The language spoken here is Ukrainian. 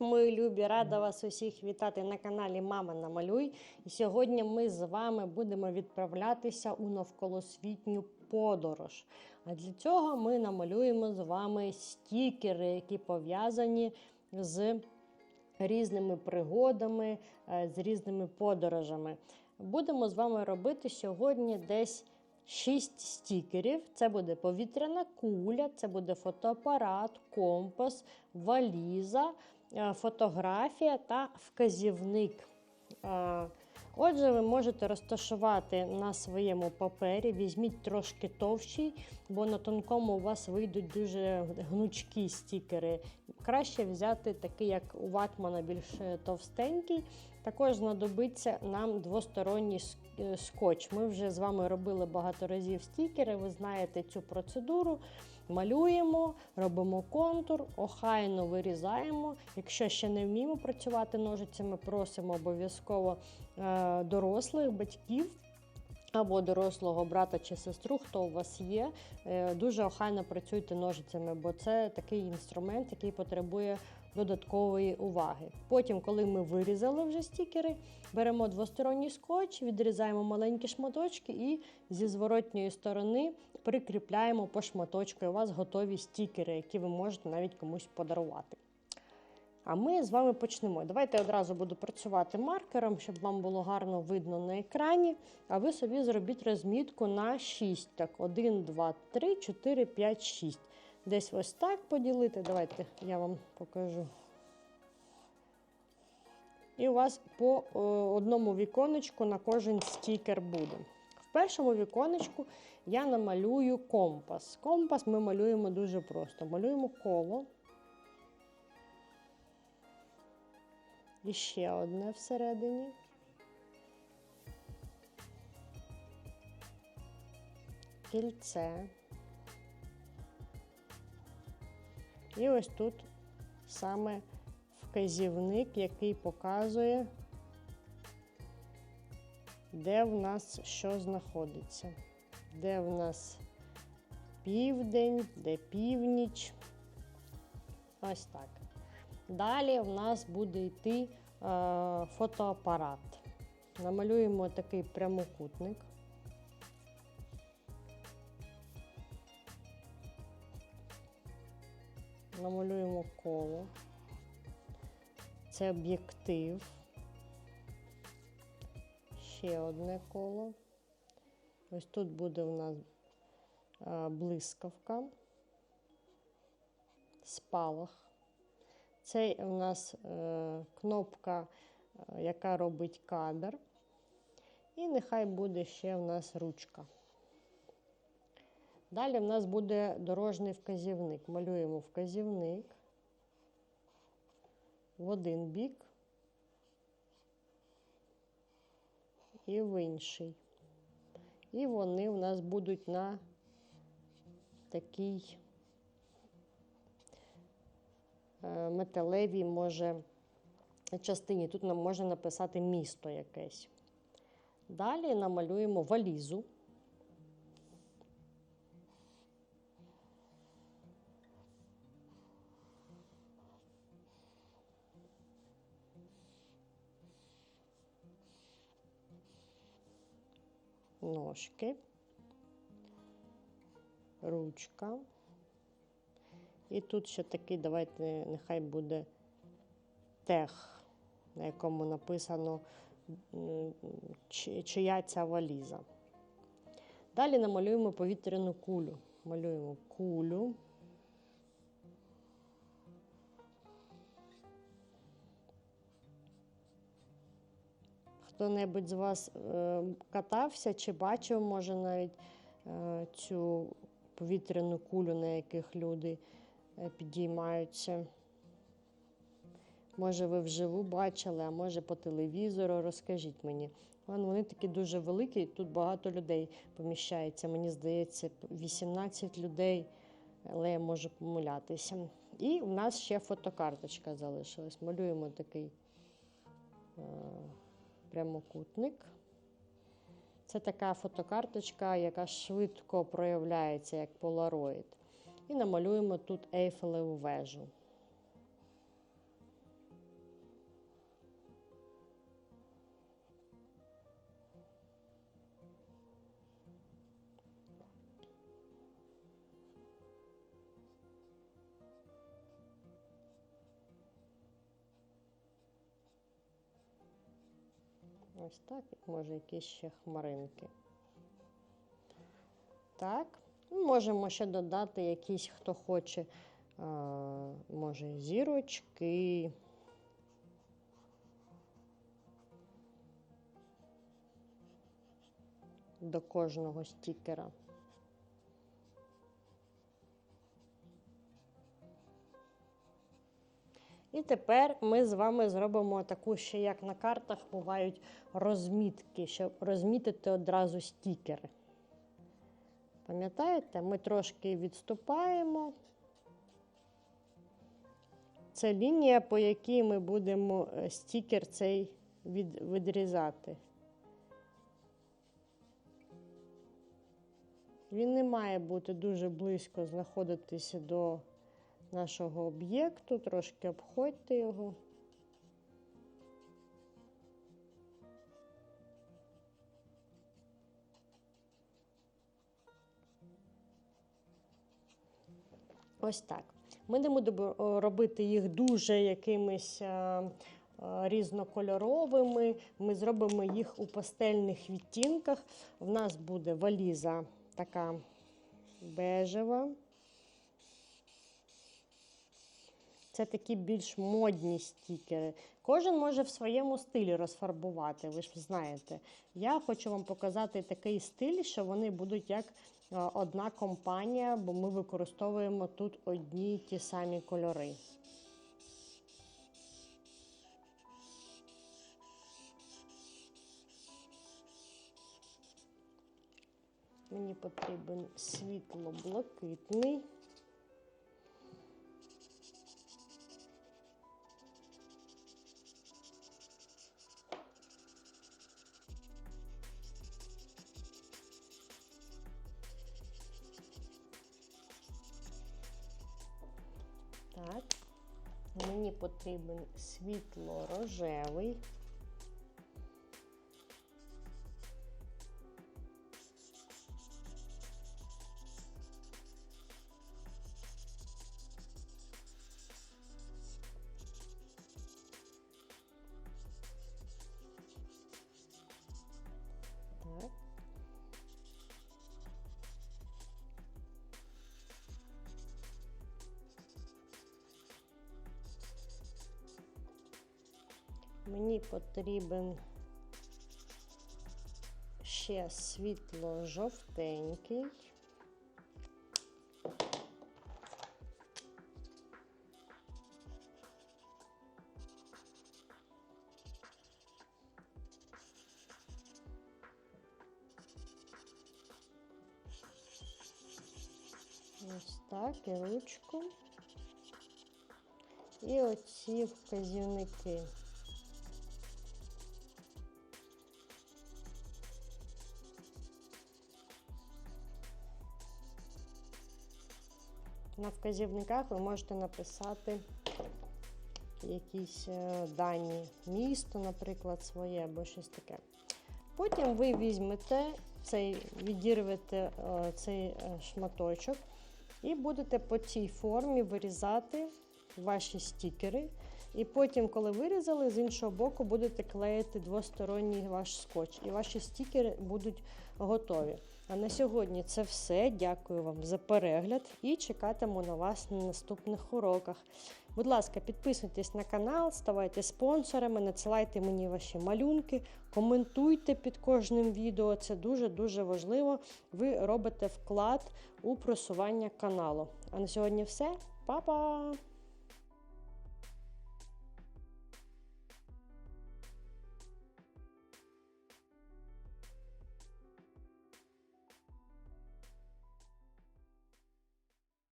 мої любі! Рада вас усіх вітати на каналі Мама Намалюй. І сьогодні ми з вами будемо відправлятися у навколосвітню подорож. А для цього ми намалюємо з вами стікери, які пов'язані з різними пригодами, е, з різними подорожами. Будемо з вами робити сьогодні десь 6 стікерів. Це буде повітряна куля, це буде фотоапарат, компас, валіза, фотографія та вказівник. Е, Отже, ви можете розташувати на своєму папері, візьміть трошки товщий, бо на тонкому у вас вийдуть дуже гнучкі стікери. Краще взяти такий, як у ватмана, більш е, товстенький. Також знадобиться нам двосторонній е, скотч. Ми вже з вами робили багато разів стікери, ви знаєте цю процедуру. Малюємо, робимо контур, охайно вирізаємо. Якщо ще не вміємо працювати ножицями, просимо обов'язково е, дорослих батьків. Або дорослого брата чи сестру, хто у вас є, е, дуже охайно працюйте ножицями, бо це такий інструмент, який потребує додаткової уваги. Потім, коли ми вирізали вже стікери, беремо двосторонній скотч, відрізаємо маленькі шматочки і зі зворотньої сторони прикріпляємо по шматочку. У вас готові стікери, які ви можете навіть комусь подарувати. А ми з вами почнемо. Давайте одразу буду працювати маркером, щоб вам було гарно видно на екрані. А ви собі зробіть розмітку на 6. Так, 1, 2, 3, 4, 5, 6. Десь ось так поділити. Давайте я вам покажу. І у вас по е, одному віконечку на кожен стікер буде. В першому віконечку я намалюю компас. Компас ми малюємо дуже просто. Малюємо коло. І ще одне всередині. Кільце. І ось тут саме вказівник, який показує, де в нас що знаходиться. Де в нас південь, де північ. Ось так. Далі в нас буде йти е, фотоапарат. Намалюємо такий прямокутник. Намалюємо коло. Це об'єктив. Ще одне коло. Ось тут буде у нас е, блискавка, спалах. Це у нас е, кнопка, е, яка робить кадр. І нехай буде ще у нас ручка. Далі в нас буде дорожній вказівник. Малюємо вказівник в один бік і в інший. І вони у нас будуть на такій е, металевій, може, частині. Тут нам можна написати місто якесь. Далі намалюємо валізу. Ножки, ручка. І тут ще такий, давайте, нехай буде тех, на якому написано, чия ця валіза. Далі намалюємо повітряну кулю. Малюємо кулю. Хто-небудь з вас е, катався чи бачив, може, навіть е, цю повітряну кулю, на яких люди е, підіймаються. Може, ви вживу бачили, а може по телевізору. Розкажіть мені. Вони такі дуже великі, тут багато людей поміщається. Мені здається, 18 людей, але я можу помилятися. І у нас ще фотокарточка залишилась. Малюємо такий прямокутник. Це така фотокарточка, яка швидко проявляється як полароїд. І намалюємо тут ейфелеву вежу. Ось так, може якісь ще хмаринки. Так. Ну, Можемо ще додати якісь, хто хоче, може, зірочки. До кожного стікера. І тепер ми з вами зробимо таку ще, як на картах бувають розмітки, щоб розмітити одразу стікери. Пам'ятаєте, ми трошки відступаємо. Це лінія, по якій ми будемо е, стікер цей від, відрізати. Він не має бути дуже близько знаходитися до нашого об'єкту, трошки обходьте його. Ось так. Ми не будемо е, робити їх дуже якимись е, е, різнокольоровими. Ми зробимо їх у пастельних відтінках. В нас буде валіза така бежева. Це такі більш модні стікери. Кожен може в своєму стилі розфарбувати, ви ж знаєте. Я хочу вам показати такий стиль, що вони будуть як е, одна компанія, бо ми використовуємо тут одні й ті самі кольори. Мені потрібен світло-блакитний. Так, мені потрібен світло-рожевий. Так. Мені потрібен ще світло-жовтенький. Ось так, і ручку. І оці вказівники. На вказівниках ви можете написати якісь е, дані місто, наприклад, своє або щось таке. Потім ви візьмете цей, відірвете е, цей е, шматочок і будете по цій формі вирізати ваші стікери. І потім, коли вирізали, з іншого боку будете клеїти двосторонній ваш скотч. І ваші стікери будуть готові. А на сьогодні це все. Дякую вам за перегляд і чекатиму на вас на наступних уроках. Будь ласка, підписуйтесь на канал, ставайте спонсорами, надсилайте мені ваші малюнки, коментуйте під кожним відео. Це дуже-дуже важливо. Ви робите вклад у просування каналу. А на сьогодні все. Па-па!